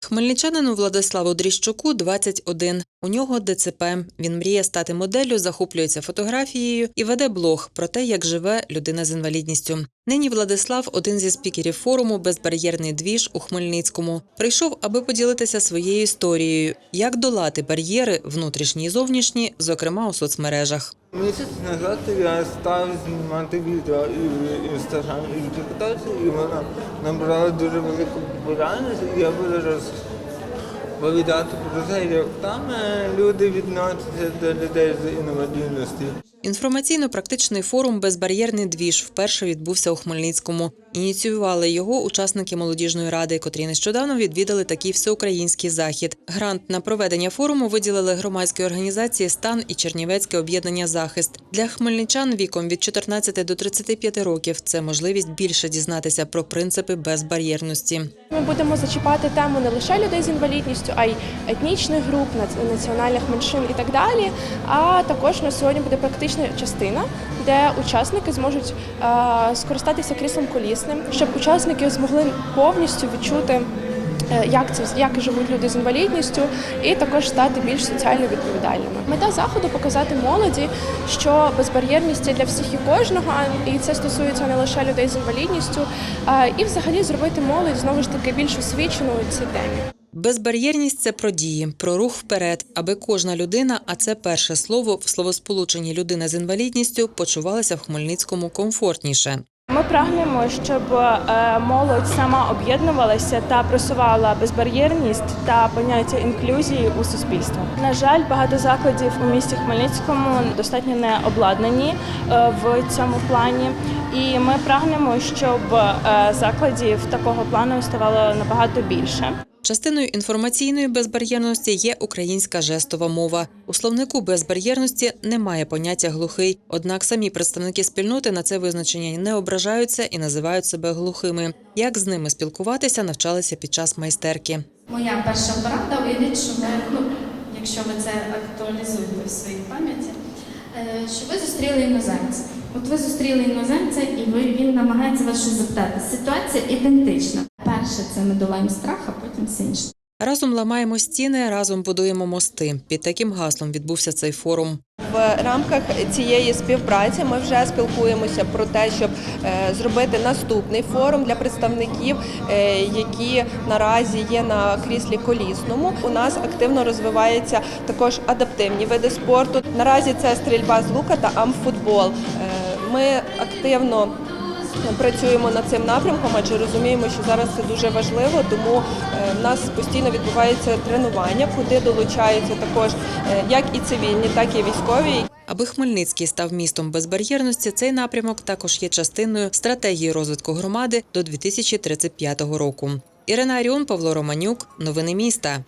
Хмельничанину Владиславу Дріщуку 21. У нього ДЦП. Він мріє стати моделлю, захоплюється фотографією і веде блог про те, як живе людина з інвалідністю. Нині Владислав один зі спікерів форуму Безбар'єрний двіж у Хмельницькому. Прийшов, аби поділитися своєю історією, як долати бар'єри внутрішні і зовнішні, зокрема у соцмережах. Місяць назад я став знімати відео і в інстаграм і в Тіктоці, і вона набрала дуже велику популярність, і я буду розповідати про те, як там е, люди відносяться до людей з інвалідністю. Інформаційно-практичний форум Безбар'єрний двіж вперше відбувся у Хмельницькому. Ініціювали його учасники молодіжної ради, котрі нещодавно відвідали такий всеукраїнський захід. Грант на проведення форуму виділили громадські організації Стан і Чернівецьке об'єднання Захист для хмельничан віком від 14 до 35 років. Це можливість більше дізнатися про принципи безбар'єрності. Ми будемо зачіпати тему не лише людей з інвалідністю, а й етнічних груп, національних меншин і так далі. А також на сьогодні буде практична частина, де учасники зможуть е, скористатися кріслом колісним, щоб учасники змогли повністю відчути. е, Як це як живуть люди з інвалідністю, і також стати більш соціально відповідальними. Мета заходу показати молоді, що безбар'єрність є для всіх і кожного, і це стосується не лише людей з інвалідністю, і взагалі зробити молодь знову ж таки більш освіченою цій темі. Безбар'єрність це про дії, про рух вперед, аби кожна людина, а це перше слово в словосполученні людина з інвалідністю, почувалася в Хмельницькому комфортніше. Ми прагнемо, щоб е, молодь сама об'єднувалася та просувала безбар'єрність та поняття інклюзії у суспільство. На жаль, багато закладів у місті Хмельницькому достатньо не обладнані е, в цьому плані, і ми прагнемо, щоб е, закладів такого плану ставало набагато більше. Частиною інформаційної безбар'єрності є українська жестова мова. У словнику безбар'єрності немає поняття глухий. Однак самі представники спільноти на це визначення не ображаються і називають себе глухими. Як з ними спілкуватися, навчалися під час майстерки. Моя перша порада, уявіть, що ви, ну, якщо ви це актуалізуєте в своїй пам'яті, е, що ви зустріли іноземця. От ви зустріли іноземця, і ви, він намагається вас щось запитати. Ситуація ідентична. Перше це ми долаємо страх, а потім все інше. Разом ламаємо стіни, разом будуємо мости. Під таким гаслом відбувся цей форум. В рамках цієї співпраці ми вже спілкуємося про те, щоб е, зробити наступний форум для представників, е, які наразі є на кріслі колісному. У нас активно розвиваються також адаптивні види спорту. Наразі це стрільба з лука та амфутбол. Е, Ми активно Працюємо над цим напрямком, адже розуміємо, що зараз це дуже важливо, тому е, в нас постійно відбуваються тренування, куди долучаються також е, як і цивільні, так і військові. Аби Хмельницький став містом безбар'єрності, цей напрямок також є частиною стратегії розвитку громади до 2035 року. Ірина Аріон, Павло Романюк. Новини міста.